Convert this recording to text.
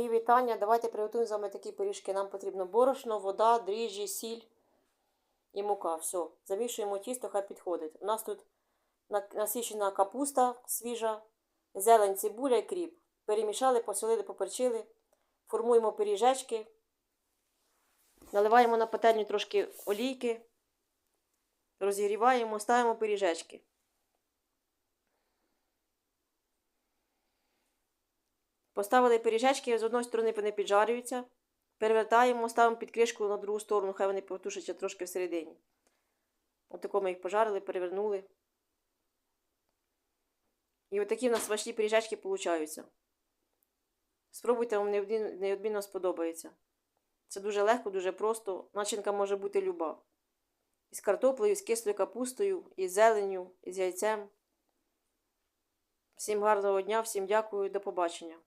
Мої вітання. Давайте приготуємо з вами такі пиріжки. Нам потрібно борошно, вода, дріжджі, сіль і мука. Все. Замішуємо тісто, хай підходить. У нас тут на- насічена капуста свіжа, зелень, цибуля і кріп. Перемішали, посолили, поперчили. Формуємо пиріжечки. Наливаємо на пательню трошки олійки. Розігріваємо, ставимо пиріжечки. Поставили пиріжечки, з одної сторони вони піджарюються. Перевертаємо, ставимо під кришку на другу сторону, хай вони потушаться трошки всередині. Отако ми їх пожарили, перевернули. І отакі в нас смачні пиріжечки получаються. Спробуйте, вам неодмінно сподобається. Це дуже легко, дуже просто. Начинка може бути люба. Із картоплею, з кислою капустою, із зеленню, із яйцем. Всім гарного дня, всім дякую, до побачення.